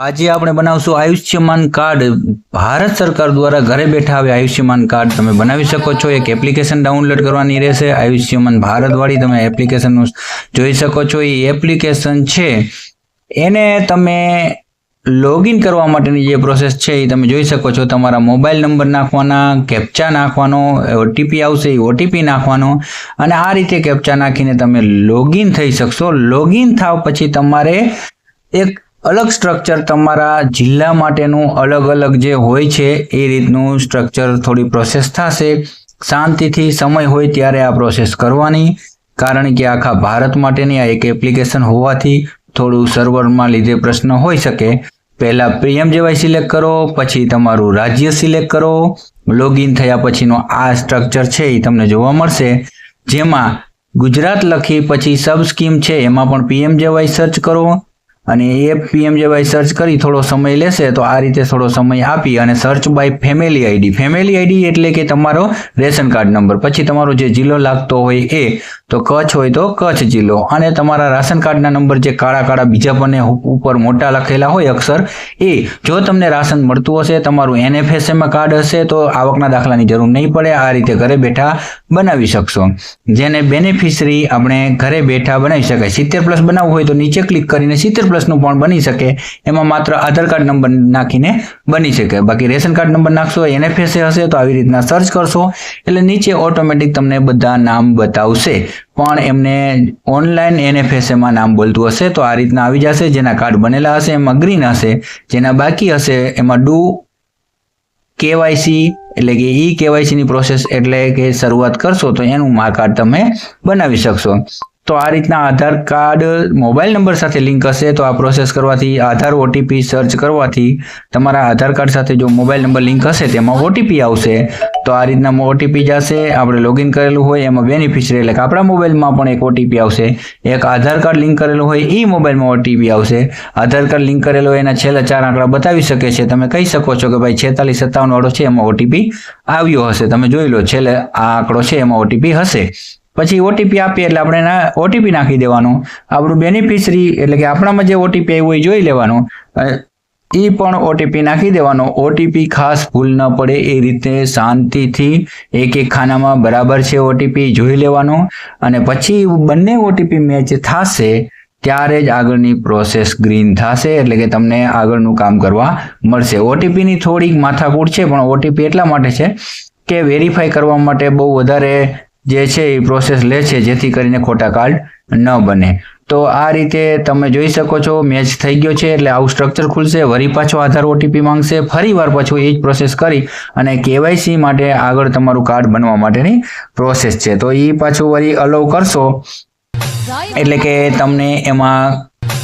આજે આપણે બનાવશું આયુષ્યમાન કાર્ડ. ભારત સરકાર દ્વારા ઘરે બેઠા હવે આયુષ્યમાન કાર્ડ તમે બનાવી શકો છો. એક એપ્લિકેશન ડાઉનલોડ કરવાની રહેશે. આયુષ્યમાન ભારતવાળી તમે એપ્લિકેશનનું જોઈ શકો છો. એ એપ્લિકેશન છે. એને તમે લોગિન કરવા માટેની જે પ્રોસેસ છે એ તમે જોઈ શકો છો. તમારા મોબાઈલ નંબર નાખવાના, કેપ્ચા નાખવાનો, ઓટીપી આવશે એ ઓટીપી નાખવાનો અને આ રીતે કેપ્ચા નાખીને તમે લોગિન થઈ શકશો. લોગિન થાવ પછી તમારે એક અલગ સ્ટ્રક્ચર તમારા જિલ્લા માટેનું અલગ અલગ જે હોય છે, એ રીતનું સ્ટ્રક્ચર થોડી પ્રોસેસ થશે. શાંતિથી સમય હોય ત્યારે આ પ્રોસેસ કરવાની. કારણ કે આખા ભારત માટેની આ એક એપ્લિકેશન હોવાથી થોડું સર્વરમાં લીધે પ્રશ્ન હોઈ શકે. પહેલાં પીએમ જેવાય સિલેક્ટ કરો, પછી તમારું રાજ્ય સિલેક્ટ કરો. લોગિન થયા પછીનો આ સ્ટ્રક્ચર છે એ તમને જોવા મળશે. જેમાં ગુજરાત લખી, પછી સબ સ્કીમ છે, એમાં પણ પીએમ જેવાય સર્ચ કરો. અને એ પીએમ જેવાય સર્ચ કરી થોડો સમય લેશે, તો આ રીતે થોડો સમય આપી અને search by family ID family ID એટલે કે તમારો રેશન કાર્ડ નંબર. પછી તમારો જે જિલ્લો લાગતો હોય એ, તો કચ્છ હોય તો કચ્છ જિલ્લો. અને તમારા રાશન કાર્ડના નંબર જે કાળા કાળા બીજા પણ ઉપર મોટા લખેલા હોય અક્ષર, એ જો તમને રાશન મળતું હશે, તમારું એનએફએસએમાં કાર્ડ હશે, તો આવકના દાખલાની જરૂર નહીં પડે. આ રીતે ઘરે બેઠા બનાવી શકશો. જેને બેનિફિશરી આપણે ઘરે બેઠા બનાવી શકાય. સિત્તેર પ્લસ બનાવવું હોય તો નીચે ક્લિક કરીને સિત્તેર પ્લસનું પણ બની શકે. એમાં માત્ર આધાર કાર્ડ નંબર નાખીને બની શકે. બાકી રેશન કાર્ડ નંબર નાખશો એનએફએસએ હશે તો આવી રીતના સર્ચ કરશો. એટલે નીચે ઓટોમેટિક તમને બધા નામ બતાવશે. પણ એમને ઓનલાઈન એનએફએસએમાં નામ બોલતું હશે તો આ રીતના આવી જશે. જેના કાર્ડ બનેલા હશે, એમાં ગ્રીન હશે. જેના બાકી હશે, એમાં ડુ કેવાયસી એટલે કે ઈ કેવાયસીની પ્રોસેસ એટલે કે શરૂઆત કરશો તો એનું મા કાર્ડ તમે બનાવી શકશો. તો આ રીતના આધાર કાર્ડ મોબાઈલ નંબર સાથે લિંક હશે તો આ પ્રોસેસ કરવાથી આધાર ઓટીપી સર્ચ કરવાથી તમારા આધાર કાર્ડ સાથે જો મોબાઈલ નંબર લિંક હશે તેમાં ઓટીપી આવશે. તો આ રીતના ઓટીપી જશે, આપણે લોગિન કરેલું હોય, એમાં બેનિફિશરી એટલે કે આપણા મોબાઈલમાં પણ એક ઓટીપી આવશે. એક આધાર કાર્ડ લિંક કરેલું હોય એ મોબાઈલમાં ઓટીપી આવશે. આધાર કાર્ડ લિંક કરેલો હોય, એના છેલ્લા ચાર આંકડા બતાવી શકે છે. તમે કહી શકો છો કે ભાઈ છેતાલીસ સત્તાવન વાળો છે, એમાં ઓટીપી આવ્યો હશે. તમે જોઈ લો, છેલ્લે આ આંકડો છે, એમાં ઓટીપી હશે. પછી ઓટીપી આપીએ એટલે આપણે એના ઓટીપી નાખી દેવાનું. આપણું બેનિફિશરી એટલે કે આપણામાં જે ઓટીપી આવ્યું એ જોઈ લેવાનું. એ પણ ઓટીપી નાખી દેવાનો. ઓટીપી ખાસ ભૂલ ન પડે, એ રીતે શાંતિથી એક એક ખાનામાં બરાબર છે ઓટીપી જોઈ લેવાનો. અને પછી બંને ઓટીપી મેચ થશે, ત્યારે જ આગળની પ્રોસેસ ગ્રીન થશે, એટલે કે તમને આગળનું કામ કરવા મળશે. ઓટીપીની થોડીક માથાકૂટ છે, પણ ઓટીપી એટલા માટે છે કે વેરીફાઈ કરવા માટે બહુ વધારે જે છે એ પ્રોસેસ લે છે જેથી કરીને ખોટા કાર્ડ ન બને. તો આ રીતે તમે જોઈ શકો છો મેચ થઈ ગયો છે એટલે આવું સ્ટ્રક્ચર ખુલશે વરી પાછો આધાર ઓટીપી માંગશે ફરી વાર પાછું એ જ પ્રોસેસ કરી અને કેવાયસી માટે આગળ તમારું કાર્ડ બનવા માટેની પ્રોસેસ છે. તો એ પાછું વરી અલાઉ કરશો, એટલે કે તમને એમાં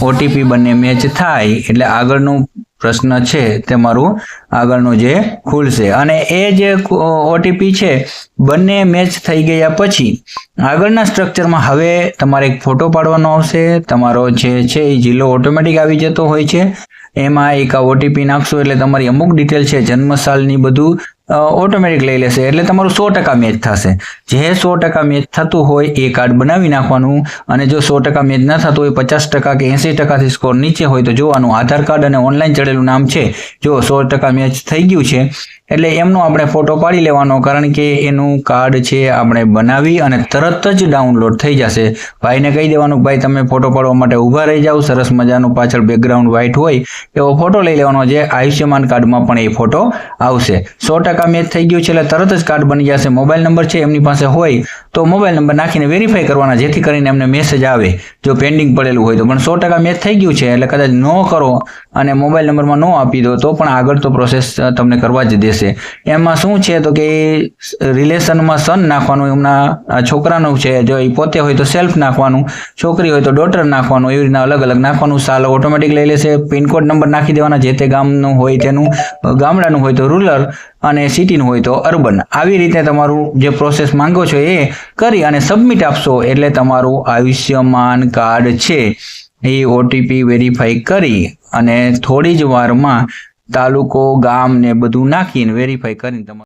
ઓટીપી બંને મેચ થાય, એટલે આગળનું પ્રશ્ન છે તે મારું આગળનું જે ખુલશે. અને એ જે ઓટીપી છે, બંને મેચ થઈ ગયા પછી, આગળના સ્ટ્રક્ચરમાં હવે તમારે એક ફોટો પાડવાનો આવશે. તમારો જે છે એ જિલ્લો ઓટોમેટિક આવી જતો હોય છે. એમાં એક આ ઓટીપી નાખશો એટલે તમારી અમુક ડિટેલ છે જન્મ સાલની બધું ઓટોમેટિક લઈ લેશે. એટલે તમારું સો ટકા મેચ થશે. જે સો ટકા મેચ થતું હોય એ કાર્ડ બનાવી નાખવાનું અને જો સો ટકા મેચ ન થતું હોય, પચાસ ટકા કે એંસી ટકાથી સ્કોર નીચે હોય તો જોવાનું. આધાર કાર્ડ અને ઓનલાઈન ચડેલું નામ છે. જો સો ટકા મેચ થઈ ગયું છે એટલે એમનો આપણે ફોટો પાડી લેવાનો, કારણ કે એનું કાર્ડ છે આપણે બનાવી અને તરત જ ડાઉનલોડ થઈ જશે. ભાઈને કહી દેવાનું ભાઈ તમે ફોટો પાડવા માટે ઊભા રહી જાઓ, સરસ મજાનું પાછળ બેકગ્રાઉન્ડ વ્હાઇટ હોય, એવો ફોટો લઈ લેવાનો જે આયુષ્યમાન કાર્ડમાં પણ એ ફોટો આવશે. સો ટકા મેચ થઈ ગયું છે એટલે તરત જ કાર્ડ બની જશે. મોબાઈલ નંબર છે એમની પાસે હોય તો મોબાઈલ નંબર નાખીને વેરીફાઈ કરવાના, જેથી કરીને એમને મેસેજ આવે જો પેન્ડિંગ પડેલું હોય તો. પણ સો ટકા મેચ થઈ ગયું છે એટલે કદાચ ન કરો અને મોબાઈલ નંબરમાં ન આપી દો તો પણ આગળ તો પ્રોસેસ તમને કરવા જ દેશે. એમાં શું છે તો કે રિલેશનમાં સન નાખવાનું, એમના છોકરાનું છે, જો એ પોતે હોય તો સેલ્ફ નાખવાનું, છોકરી હોય તો ડોટર નાખવાનું, એવી રીતના અલગ અલગ નાખવાનું, સાલ ઓટોમેટિક લઈ લેશે પિનકોડ નંબર નાખી દેવાના, જે તે ગામનું હોય તેનું ગામડાનું હોય તો રૂરલ અને સિટીનું હોય તો અર્બન આવી રીતે તમારું જે પ્રોસેસ માંગો છો એ કરી અને સબમિટ આપશો એટલે તમારું આયુષ્યમાન કાર્ડ છે. એ ઓટીપી વેરીફાઈ કરી. અને થોડી જ વારમાં તાલુકો ગામ ને બધું નાખીને વેરીફાઈ કરીને તમારું